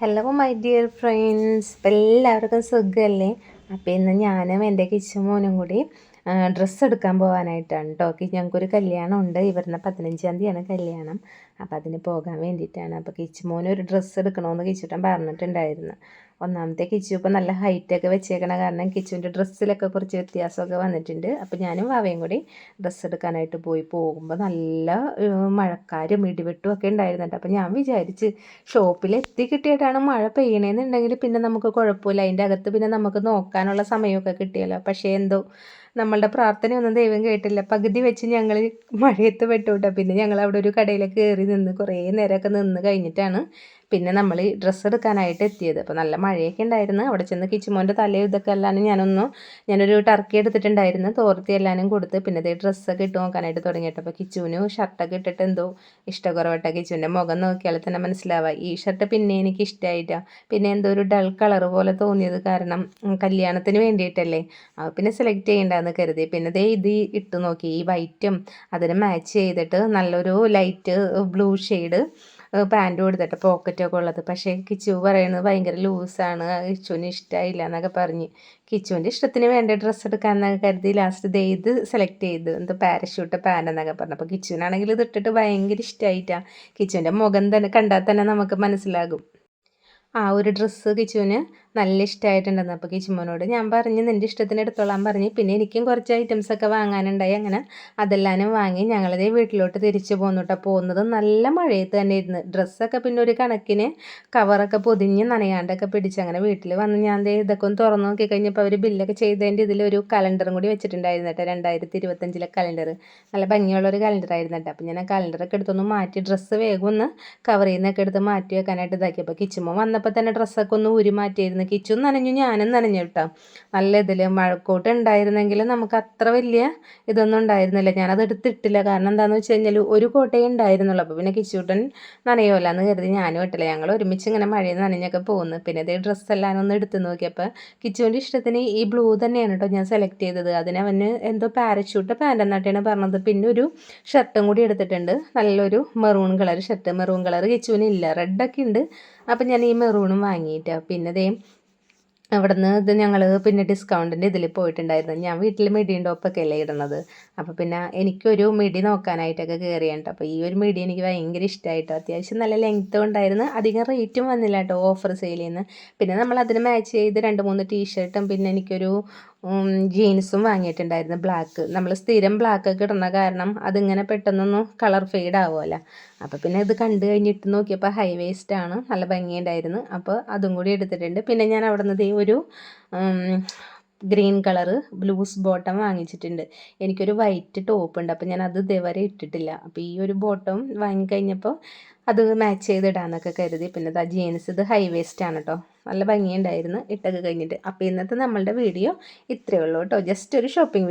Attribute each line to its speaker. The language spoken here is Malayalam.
Speaker 1: ഹലോ മൈ ഡിയർ ഫ്രണ്ട്സ് ഇപ്പം എല്ലാവർക്കും സുഖമല്ലേ അപ്പോൾ ഇന്ന് ഞാനും എന്റെ കിച്ചു മോനും കൂടി ഡ്രസ്സ് എടുക്കാൻ പോകാനായിട്ടാണ് കേട്ടോ ഞങ്ങൾക്കൊരു കല്യാണം ഉണ്ട് ഇവിടുന്ന് പതിനഞ്ചാം തീയതിയാണ് കല്യാണം. അപ്പോൾ അതിന് പോകാൻ വേണ്ടിയിട്ടാണ്. അപ്പോൾ കിച്ചു മോനൊരു ഒരു ഡ്രസ്സ് എടുക്കണമെന്ന് കിച്ചുട്ടൻ പറഞ്ഞിട്ടുണ്ടായിരുന്നു. ഒന്നാമത്തെ കിച്ചു ഇപ്പോൾ നല്ല ഹൈറ്റൊക്കെ വെച്ചേക്കണ കാരണം കിച്ചുവിന്റെ ഡ്രസ്സിലൊക്കെ കുറച്ച് വ്യത്യാസമൊക്കെ വന്നിട്ടുണ്ട്. അപ്പോൾ ഞാനും വാവയും കൂടി ഡ്രസ്സ് എടുക്കാനായിട്ട് പോയി. പോകുമ്പോൾ നല്ല മഴക്കാരും ഇടിവെട്ടും ഒക്കെ ഉണ്ടായിരുന്നുണ്ട്. അപ്പോൾ ഞാൻ വിചാരിച്ച് ഷോപ്പിൽ എത്തി കിട്ടിയിട്ടാണ് മഴ പെയ്യണേന്നുണ്ടെങ്കിൽ പിന്നെ നമുക്ക് കുഴപ്പമില്ല. അതിന്റെ അകത്ത് പിന്നെ നമുക്ക് നോക്കാനുള്ള സമയമൊക്കെ കിട്ടിയല്ലോ. പക്ഷേ എന്തോ നമ്മളുടെ പ്രാർത്ഥനയൊന്നും ദൈവം കേട്ടില്ല. പകുതി വെച്ച് ഞങ്ങൾ മഴയത്ത് പെട്ടുവിട്ടാൽ പിന്നെ ഞങ്ങൾ അവിടെ ഒരു കടയിലേക്ക് കയറി നിന്ന് കുറേ നേരമൊക്കെ നിന്ന് കഴിഞ്ഞിട്ടാണ് പിന്നെ നമ്മൾ ഡ്രസ്സ് എടുക്കാനായിട്ട് എത്തിയത്. അപ്പോൾ നല്ല മഴയൊക്കെ ഉണ്ടായിരുന്നു. അവിടെ ചെന്ന് കിച്ചുമോന്റെ തലയും ഇതൊക്കെ എല്ലാനും ഞാനൊന്നു ഞാനൊരു ടർക്കി എടുത്തിട്ടുണ്ടായിരുന്നു. തോർത്തി എല്ലാനും കൊടുത്ത് പിന്നെ ഇതേ ഡ്രസ്സൊക്കെ ഇട്ട് നോക്കാനായിട്ട് തുടങ്ങിയിട്ട്. അപ്പോൾ കിച്ചുവിന് ഷർട്ടൊക്കെ ഇട്ടിട്ട് എന്തോ ഇഷ്ടക്കുറവട്ടെ കിച്ചുവിന്റെ മുഖം നോക്കിയാൽ തന്നെ മനസ്സിലാവുക. ഈ ഷർട്ട് പിന്നെ എനിക്ക് ഇഷ്ടമായിട്ടാണ് പിന്നെ എന്തോ ഒരു ഡൾ കളർ പോലെ തോന്നിയത് കാരണം കല്യാണത്തിന് വേണ്ടിയിട്ടല്ലേ. അപ്പോൾ പിന്നെ സെലക്ട് ചെയ്യേണ്ടതെന്ന് കരുതി. പിന്നെ ദേ ഇത് ഇട്ട് നോക്കി. ഈ വൈറ്റും അതിന് മാച്ച് ചെയ്തിട്ട് നല്ലൊരു light blue shade pant pocket പോക്കറ്റൊക്കെ ഉള്ളത്. പക്ഷേ കിച്ചു പറയുന്നത് ഭയങ്കര ലൂസാണ് കിച്ചുവിന് ഇഷ്ടമായില്ല എന്നൊക്കെ പറഞ്ഞ്. കിച്ചുവിന്റെ ഇഷ്ടത്തിന് വേണ്ട ഡ്രസ്സ് എടുക്കാൻ എടുക്കാമെന്നൊക്കെ കരുതി ലാസ്റ്റ് ദേ ഇത് സെലക്ട് ചെയ്ത്. എന്ത് പാരഷൂട്ട് പാന്റ് എന്നൊക്കെ പറഞ്ഞു. അപ്പോൾ കിച്ചുവിനാണെങ്കിൽ ഇത് ഇട്ടിട്ട് ഭയങ്കര ഇഷ്ടമായിട്ടാണ് കിച്ചുവിന്റെ മുഖം തന്നെ കണ്ടാൽ തന്നെ നമുക്ക് മനസ്സിലാകും. ആ ഒരു ഡ്രസ്സ് കിച്ചുവിന് നല്ല ഇഷ്ടമായിട്ടുണ്ടെന്ന് അപ്പോൾ കിച്ചുമോനോട് ഞാൻ പറഞ്ഞ് നിന്റെ ഇഷ്ടത്തിന് എടുത്തോളാൻ പറഞ്ഞ്. പിന്നെ എനിക്കും കുറച്ച് ഐറ്റംസ് ഒക്കെ വാങ്ങാനുണ്ടായി. അങ്ങനെ അതെല്ലാനും വാങ്ങി ഞങ്ങളതേ വീട്ടിലോട്ട് തിരിച്ചു പോന്നു പോകുന്നത് നല്ല മഴയത്ത് തന്നെ ഇരുന്ന് ഡ്രസ്സൊക്കെ പിന്നെ ഒരു കണക്കിന് കവറൊക്കെ പൊതിഞ്ഞ് നനയാണ്ടൊക്കെ പിടിച്ച് അങ്ങനെ വീട്ടിൽ വന്ന്. ഞാൻ ദേ ഇതൊക്കെ ഒന്ന് തുറന്നു നോക്കി കഴിഞ്ഞപ്പോൾ അവർ ബില്ലൊക്കെ ചെയ്തതിന്റെ ഇതിലൊരു കലണ്ടറും കൂടി വെച്ചിട്ടുണ്ടായിരുന്നു കേട്ടോ രണ്ടായിരത്തി ഇരുപത്തഞ്ചിലെ കലണ്ടർ നല്ല ഭംഗിയുള്ളൊരു കലണ്ടർ ആയിരുന്നു കേട്ടോ അപ്പോൾ ഞാൻ ആ കലണ്ടറൊക്കെ എടുത്തൊന്ന് മാറ്റി ഡ്രസ്സ് വേഗം ഒന്ന് കവർ ചെയ്യുന്നൊക്കെ എടുത്ത് മാറ്റി വെക്കാനായിട്ട് ഇതാക്കി. അപ്പോൾ കിച്ചുമോ വന്നപ്പോൾ തന്നെ ഡ്രസ്സൊക്കെ ഒന്ന് ഊരി മാറ്റിയിരുന്നു. കിച്ചും നനഞ്ഞു ഞാനും നനഞ്ഞു കേട്ടോ. നല്ല ഇതിൽ മഴക്കോട്ട് ഉണ്ടായിരുന്നെങ്കിൽ നമുക്ക് അത്ര വലിയ ഇതൊന്നും ഉണ്ടായിരുന്നില്ല. ഞാനത് എടുത്തിട്ടില്ല. കാരണം എന്താണെന്ന് വെച്ച് കഴിഞ്ഞാൽ ഒരു കോട്ടയെ ഉണ്ടായിരുന്നുള്ളൂ. അപ്പോൾ പിന്നെ കിച്ചൂട്ടൻ നനയുമല്ല എന്ന് കരുതി ഞാനും ഇട്ടില്ല. ഞങ്ങൾ ഒരുമിച്ച് ഇങ്ങനെ മഴയിൽ നനഞ്ഞൊക്കെ പോകുന്നു പിന്നെ ഇതേ ഡ്രസ്സെല്ലാം ഒന്ന് എടുത്ത് നോക്കിയപ്പോൾ കിച്ചുവിന്റെ ഇഷ്ടത്തിന് ഈ ബ്ലൂ തന്നെയാണ് കേട്ടോ ഞാൻ സെലക്ട് ചെയ്തത്. അതിന് അവന് എന്തോ പാരച്യൂട്ട് പാന്റ് എന്നാട്ടാണ് പറഞ്ഞത്. പിന്നെ ഒരു ഷർട്ടും കൂടി എടുത്തിട്ടുണ്ട്. നല്ലൊരു maroon colour shirt. Maroon colour കിച്ചുവിന് ഇല്ല. റെഡൊക്കെ ഉണ്ട്. അപ്പം ഞാൻ ഈ മെറൂണും വാങ്ങിയിട്ട്. പിന്നെ ദേ നിന്ന് ഇത് ഞങ്ങൾ പിന്നെ ഡിസ്കൗണ്ടിന്റെ ഇതിൽ പോയിട്ടുണ്ടായിരുന്നു. ഞാൻ വീട്ടിൽ മിഡിയും ടോപ്പൊക്കെ അല്ലേ ഇടുന്നത്. അപ്പോൾ പിന്നെ എനിക്കൊരു മിഡി നോക്കാനായിട്ടൊക്കെ കയറിയുണ്ട് അപ്പോൾ ഈ ഒരു മിഡി എനിക്ക് ഭയങ്കര ഇഷ്ടമായിട്ടോ അത്യാവശ്യം നല്ല ലെങ്ത്തും ഉണ്ടായിരുന്നു. അധികം റേറ്റും വന്നില്ല കേട്ടോ ഓഫർ സെയിൽ ചെയ്യുന്ന പിന്നെ നമ്മൾ അതിന് മാച്ച് ചെയ്ത് രണ്ട് മൂന്ന് ടീഷർട്ടും പിന്നെ എനിക്കൊരു ജീൻസും വാങ്ങിയിട്ടുണ്ടായിരുന്നു ബ്ലാക്ക് നമ്മൾ സ്ഥിരം ബ്ലാക്ക് ഒക്കെ ഇടുന്ന കാരണം അതിങ്ങനെ പെട്ടെന്നൊന്നും കളർ ഫെയ്ഡ് ആവുമല്ലോ. അപ്പോൾ പിന്നെ ഇത് കണ്ടു കഴിഞ്ഞിട്ട് നോക്കിയപ്പോൾ ഹൈ വേസ്റ്റ് ആണ് നല്ല ഭംഗിയുണ്ടായിരുന്നു. അപ്പോൾ അതും കൂടി എടുത്തിട്ടുണ്ട്. പിന്നെ ഞാൻ അവിടെ നിന്ന് ഒരു ഗ്രീൻ കളറ് ബ്ലൂസ് ബോട്ടം വാങ്ങിച്ചിട്ടുണ്ട്. എനിക്കൊരു വൈറ്റ് ടോപ്പ് ഉണ്ട്. അപ്പോൾ ഞാൻ അത് ഇതേവരെ ഇട്ടിട്ടില്ല. അപ്പോൾ ഈ ഒരു ബോട്ടം വാങ്ങിക്കഴിഞ്ഞപ്പോൾ അത് മാച്ച് ചെയ്തിടാന്നൊക്കെ കരുതി. പിന്നെ ജീൻസ് ഇത് ഹൈ വേസ്റ്റ് ആണ് കേട്ടോ നല്ല ഭംഗിയുണ്ടായിരുന്നു. ഇട്ടൊക്കെ കഴിഞ്ഞിട്ട്. അപ്പോൾ ഇന്നത്തെ നമ്മളുടെ വീഡിയോ ഇത്രയേ ഉള്ളൂ കേട്ടോ. ജസ്റ്റ് ഒരു ഷോപ്പിംഗ്